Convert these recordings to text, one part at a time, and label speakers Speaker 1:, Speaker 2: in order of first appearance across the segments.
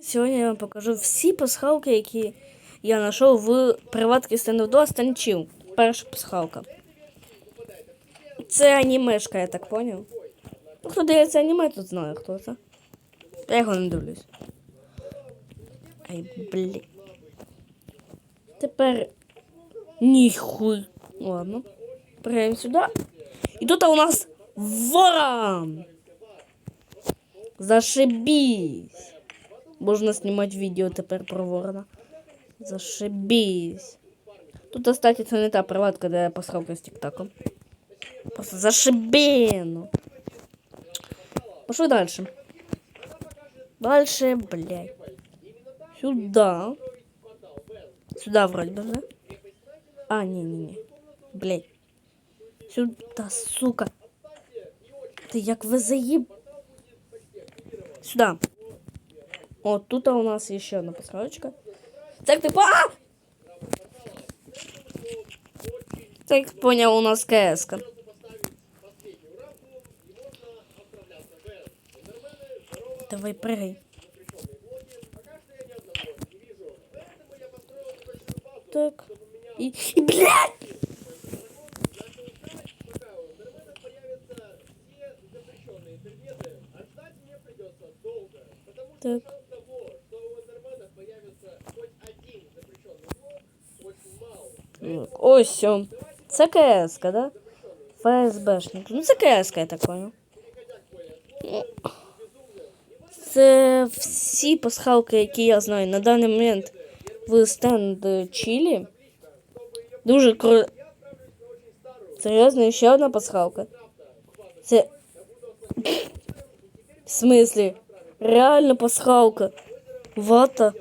Speaker 1: Сьогодні я вам покажу всі пасхалки, які я знайшов в Stand 2 станчів. Перша пасхалка. Це анімешка, я так поняв. Ну, хто дивиться аніме, тут знає, хто це. Я його не дивлюсь. Ай, блін. Тепер ніхуй. Ладно. Пригаємо сюди. І тут у нас ворон. Зашибись. Можна знімати відео тепер про ворона. Зашибись. Тут, кстати, це не та приватка, де я пасхалка з тіктаком. Просто зашибено. Пошли дальше. Дальше, блядь. Сюда. Сюда вроде бы, да? А, не-не-не. Блядь. Сюда, сука. Ты як ви заеб... Сюда. О, тут у нас еще одна пасхалочка. Так, ты... А! Так, понял, у нас кс -ка. Давай, прыгай. Так. И, и блядь! Так. Ось. Це КС, да? ФСБшник. Ну це КС, я так понял. Ну, Це всі пасхалки, які я знаю на даний момент в стенд Чилі. Дуже круто. Серйозно, ще одна пасхалка. Це. В смислі? Реально пасхалка. Вата.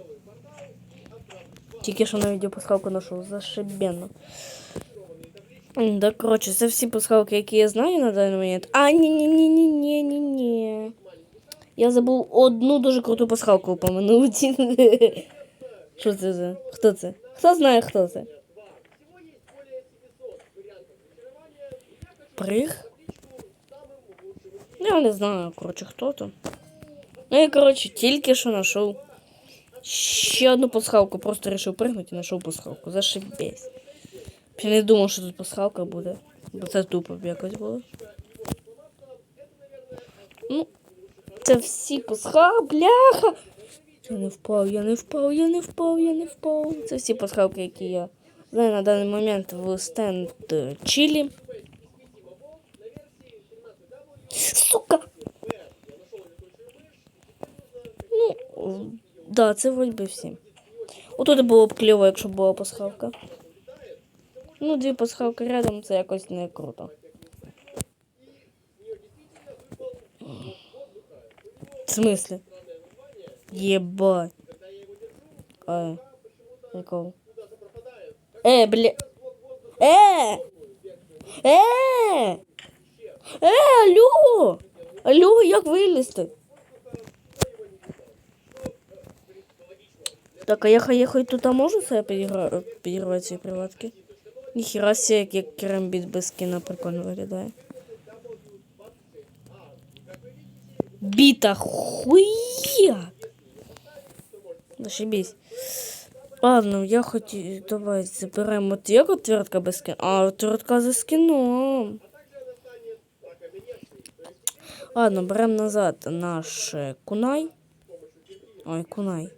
Speaker 1: Тільки що на відео пасхалку знайшов. Зашибенно. М, Да, коротше, це всі пасхалки, які я знаю на даний момент. А, ні ні ні ні ні ні ні Я забув одну дуже круту пасхалку упомянути. Що це за? Хто це? Хто знає, хто це? Приг? Я не знаю, коротше, хто то. Ну і коротше, тільки що знайшов Ще одну пасхалку. Просто вирішив пригнути і знайшов пасхалку. Зашибись. Я не думав, що тут пасхалка буде. Бо це тупо якось було. Ну, це всі пасха, бляха. Я не впав, я не впав, я не впав, я не впав. Це всі пасхалки, які я знаю на даний момент в стенд е, Чилі. да, це вроді би всі. Отут було б кльово, якщо була пасхалка. Ну, дві пасхалки рядом це якось не круто. В смысле? Ебать. А, прикол. Э, бля. Э! Э! Е, алло! Алло, як вилізти? Так, а я хай тут а можу себе підігра... ці приватки? Ніхіра себе, як, керамбіт без скіна прикольно виглядає. Біта хуяк! Зашибись. Ладно, я хотів. Давай заберемо. От як отвертка без скіна? А, отвертка за скіном. Ладно, берем назад наш е, кунай. Ой, кунай.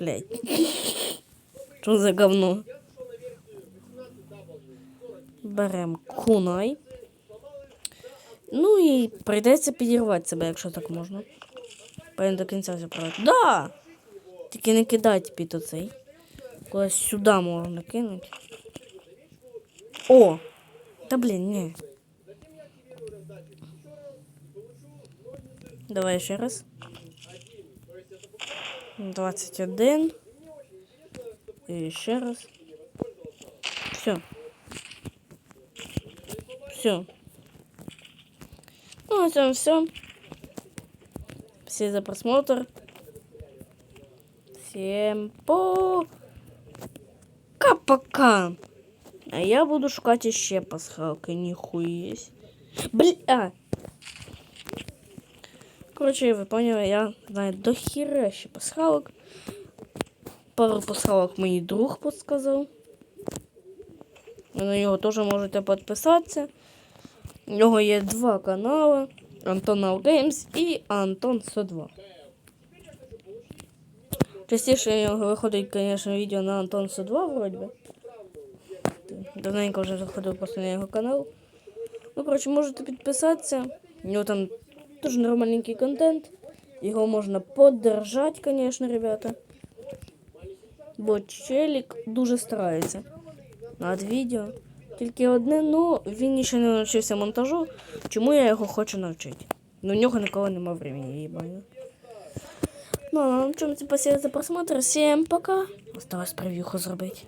Speaker 1: Блять. Що за говно? Берем кунай. Ну і прийдеться підірвати себе, якщо так можна. Повинен до кінця заправити. Да! Тільки не кидайте під оцей. Кудись сюди можна кинути. О! Та блін, ні. Давай ще раз. 21. І ще раз. Все. Все. Ну, на цьому все. Всі за просмотр. Всем пока-пока. А я буду шукати ще пасхалки, ніхуєсь. Бля. Коротше, ви поняли, я знаю до хіра ще пасхалок. Пару пасхалок мій друг подсказав. Ви на нього теж можете підписатися. У нього є два канали: Антон Games і Антон 102. Частіше виходить, звісно, відео на Антон 102 вроді. Давненько вже заходив просто на його канал. Ну, коротше, можете підписатися. У нього там дуже нормальненький контент. Його можна поддержати, звісно, ребята. Бо челік дуже старається над відео. Тільки одне, ну він ще не навчився монтажу, чому я його хочу навчити. Ну, у нього ніколи немає времени, їбаю. Ну, а на чому спасибо за просмотр. Всім пока. Осталось прев'юху зробити.